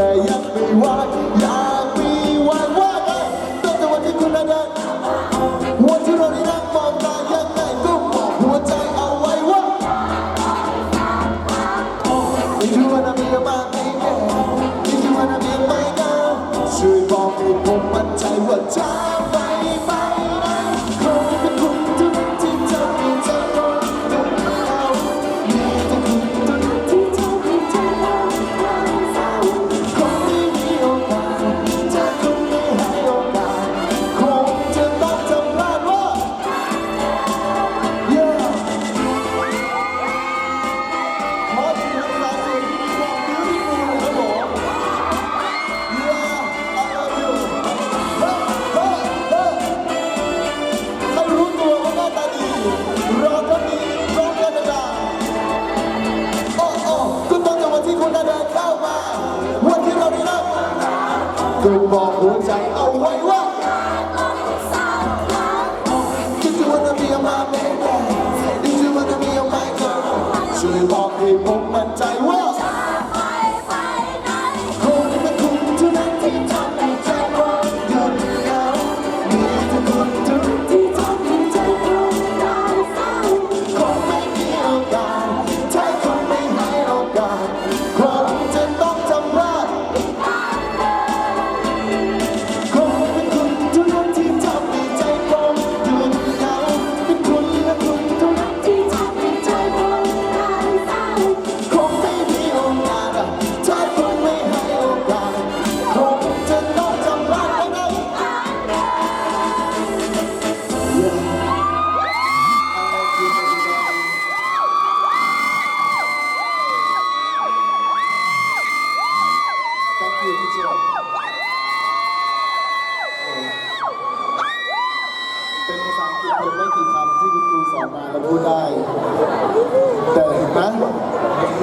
แต่ยังไม่ไหวอยากมีวันว่าไงตั้งแต่วันที่คุณนั้นวันที่เราได้นั่งมองตายังไงก็บอกหัวใจเอาไว้ว่า If you wanna be a my baby If you wanna be my girl ช่วยบอกให้ผมมั่นใจว่าจะไป ก็บอกหัวใจเอาไว้ว่า If you wanna be a my baby If you wanna be a my girl ช่วยบอกให้ผมมั่นใจว่า กฤษเพียงไม่กี่คำที่คุณครูสอนมาแล้วพูดได้ แต่เห็นไหม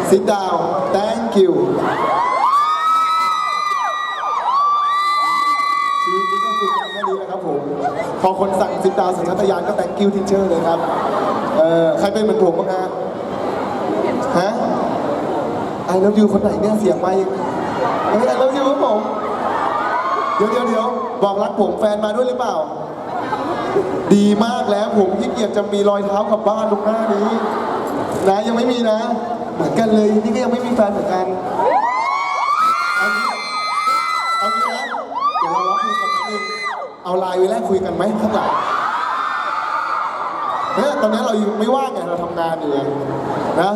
sit down thank you ชีวิตนี้ก็ฝึกกันแค่นี้นะครับผม พอคนสั่ง sit down สัญชาตญาณก็ thank you teacher เลยครับ เออใครเป็นเหมือนผมบ้างฮะฮะ I love you คนไหนเนี่ยเสียงไม่เฮ้ย I love you ครับผม เดี๋ยวเดี๋ยวเดี๋ยวบอกรักผมแฟนมาด้วยหรือเปล่า ดีมากแล้วผมที่เกียจจะมีรอยเท้ากลับบ้านตรงหน้านี้ นะยังไม่มีนะ เหมือนกันเลยนี่ก็ยังไม่มีแฟนเหมือนกันเอางี้เอางี้นะเดี๋ยวเราล็อกคุยกันนิดนึงเอาไลน์ไว้แรกคุยกันไหมข้างหลังเนี่ยตอนนี้เรายังไม่ว่างไงเราทำงานอยู่ไงนะ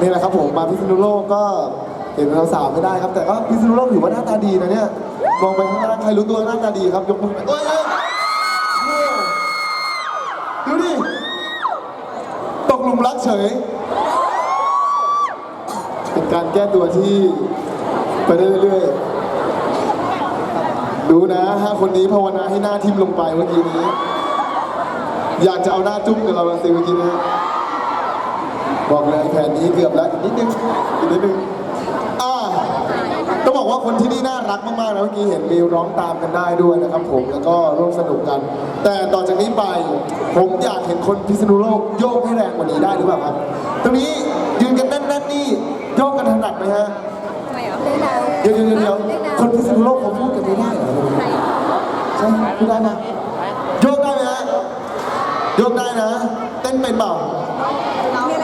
นี่แหละครับผมมาพิษณุโลกก็ เห็นเราสาวไม่ได้ครับ แต่ก็พิษณุโลกถือว่าหน้าตาดีนะเนี่ยมองไปข้างล่างใครรู้ตัวหน้าตาดีครับยกมือขึ้นเอ้ยเอ้ยเอ้ยดูดิตกหลุมรักเฉย เป็นการแก้ตัวที่ไปได้เรื่อยๆดูนะห้าคนนี้ภาวนาให้หน้าทิ่มลงไปเมื่อกี้นี้ อยากจะเอาหน้าจุ้มกับเราสิเมื่อกี้นี้บอกเลยแผนนี้เกือบแล้วอีกนิดนึงอีกนิดนึงอ่าต้องบอกว่าคนที่นี่น่า รักมากๆนะเมื่อกี้เห็นมีร้องตามกันได้ด้วยนะครับผมแล้วก็ร่วมสนุกกัน แต่ต่อจากนี้ไปผมอยากเห็นคนพิษณุโลกโยกให้แรงกว่านี้ได้หรือเปล่าครับตรงนี้ยืนกันแน่นๆนี่โยกกันถนัดไหมฮะเดี๋ยวเดี๋ยวเดี๋ยวเดี๋ยวคนพิษณุโลกเขาพูดกันไม่ได้เหรอใช่พูดได้นะโยกได้ไหมฮะโยกได้นะเต้นเป็นเปล่า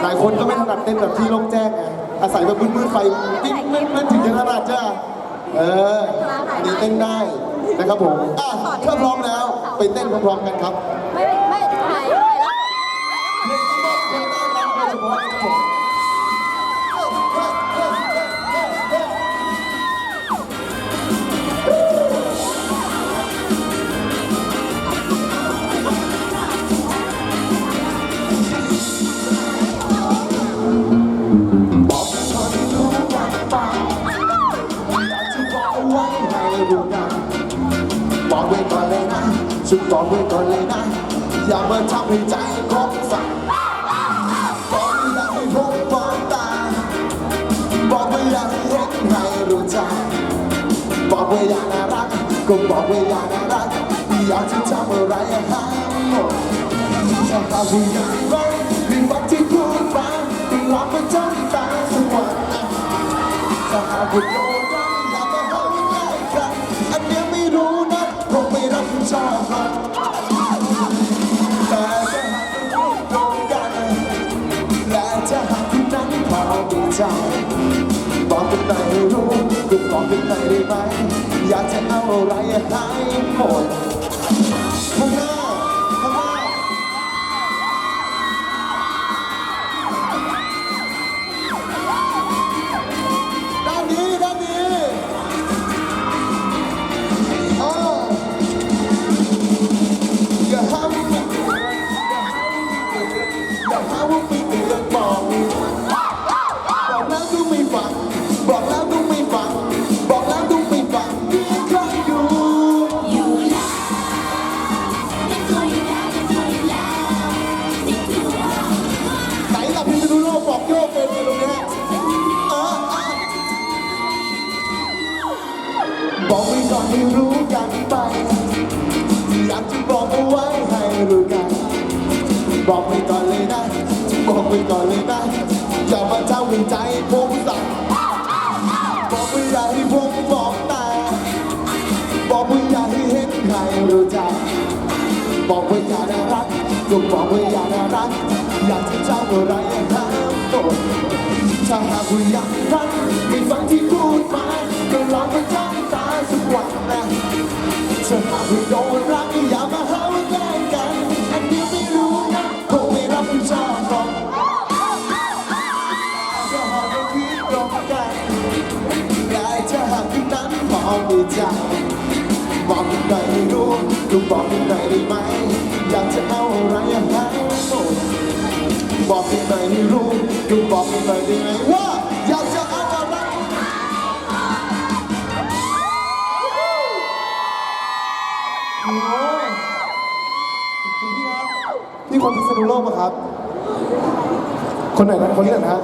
หลายคนก็ไม่ถนัดเต้นแบบที่โล่งแจ้งไงอาศัยแบบมืดๆไฟปิ๊งมืดๆถึงจะถนัดจ้า เอออันนี้เต้นได้นะครับผมอะถ้าพร้อมแล้ว ไปเต้นพร้อมๆกันครับ ฉันบอกไว้ก่อนเลยนะ อย่ามาทำให้ใจของสั่นบอกไม่อยากให้พบมองตา บอกไม่อยากให้เห็นให้รู้จัก บอกว่าอยากน่ารัก ก็บอกว่าอยากน่ารัก อยากจะทำอะไรให้หมดจะหาผู้ใหญ่ไว้ในวันที่พูดมาต้องลองไปจ้องตาสักวันนะถ้าหากว่าโใจบอกกันหน่อยให้รู้ก็บอกกันหน่อยได้ไหมอยากจะเอาอะไรให้หมด ไว้ก่อนเลยนะอย่ามาเจ้าใจผมสั่งบอกไว้อย่าให้ผมบอกตาบอกว่าอย่าให้เห็นใครรู้จักบอกว่าอย่าน่ารักก็บอกว่าอย่าน่ารักอยากจะเจ้าอะไรอย่าห้ามกดถ้าหากว่าอยากรักไม่ฟังที่พูดมาก็ลองมาจ้องตาสักวันนะถ้าหากว่าโดน ในใจ บอกกันหน่อยให้รู้ลูกบอกกันหน่อยได้ไหม อยากจะเอาอะไรให้หมดบอกกันหน่อยให้รู้ลูกบอกกันหน่อยได้ไหมว่าอยากจะเอาอะไรโอ้ยพี่ครับพี่คนพิษณุโลกปะครับ คนไหนนะคนนี้เหรอนะ